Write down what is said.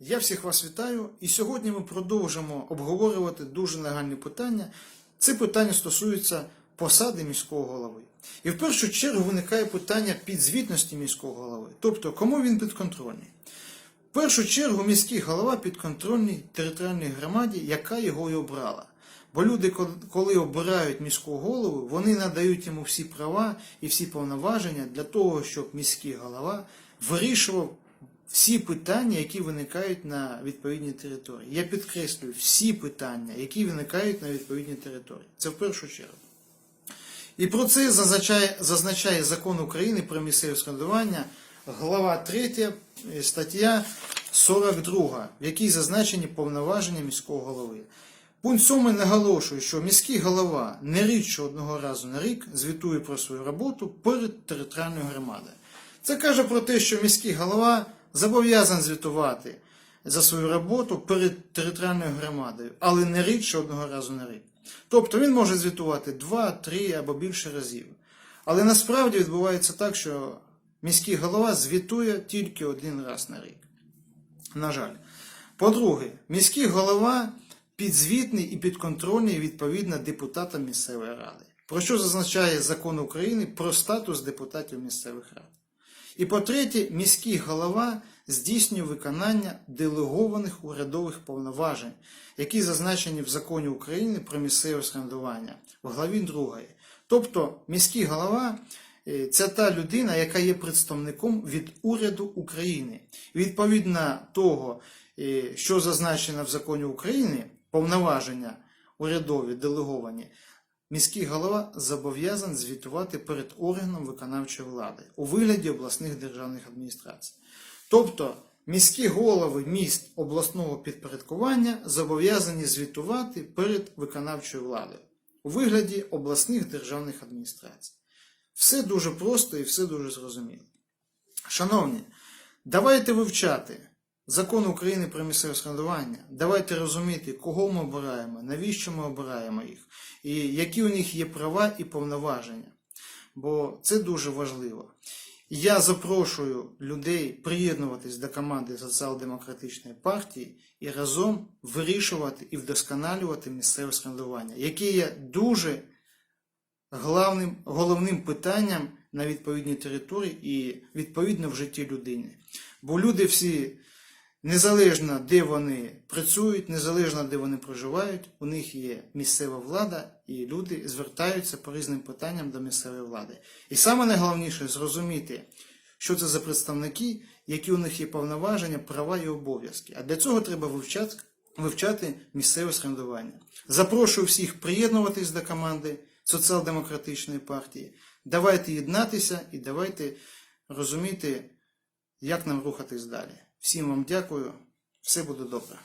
Я всіх вас вітаю, і сьогодні ми продовжимо обговорювати дуже нагальні питання. Це питання стосується посади міського голови. І в першу чергу виникає питання підзвітності міського голови, тобто кому він підконтрольний. В першу чергу міський голова підконтрольний територіальній громаді, яка його і обрала. Бо люди, коли обирають міського голову, вони надають йому всі права і всі повноваження для того, щоб міський голова вирішував всі питання, які виникають на відповідній території. Я підкреслюю, всі питання, які виникають на відповідній території. Це в першу чергу. І про це зазначає, зазначає закон України про місцеве самоврядування, глава 3, е, стаття 42, в якій зазначені повноваження міського голови. Пункт 7 наголошує, що міський голова не рідше одного разу на рік звітує про свою роботу перед територіальною громадою. Це каже про те, що міський голова зобов'язаний звітувати за свою роботу перед територіальною громадою, але не рідше одного разу на рік. Тобто він може звітувати два, три або більше разів. Але насправді відбувається так, що міський голова звітує тільки один раз на рік. На жаль. По-друге, міський голова підзвітний і підконтрольний відповідно депутатам місцевої ради, про що зазначає закон України про статус депутатів місцевих рад. І по-третє, міський голова здійснює виконання делегованих урядових повноважень, які зазначені в законі України про місцеве самоврядування в главі 2. Тобто міський голова е, це та людина, яка є представником від уряду України. Відповідно того, е, що зазначено в законі України, повноваження урядові делеговані, міський голова зобов'язаний звітувати перед органом виконавчої влади у вигляді обласних державних адміністрацій. Тобто міські голови міст обласного підпорядкування зобов'язані звітувати перед виконавчою владою у вигляді обласних державних адміністрацій. Все дуже просто і все дуже зрозуміло. Шановні, давайте вивчати закон України про місцеве самоврядування. Давайте розуміти, кого ми обираємо, навіщо ми обираємо їх, і які у них є права і повноваження. Бо це дуже важливо. Я запрошую людей приєднуватись до команди Соціал-демократичної партії і разом вирішувати і вдосконалювати місцеве самоврядування, яке є дуже главним, головним питанням на відповідній території і відповідно в житті людини. Бо люди всі, незалежно де вони працюють, незалежно де вони проживають, у них є місцева влада, і люди звертаються по різним питанням до місцевої влади. І саме найголовніше зрозуміти, що це за представники, які у них є повноваження, права і обов'язки. А для цього треба вивчати, вивчати місцеве самоврядування. Запрошую всіх приєднуватись до команди Соціал-демократичної партії. Давайте єднатися і давайте розуміти, як нам рухатись далі. Всім вам дякую. Все буде добре.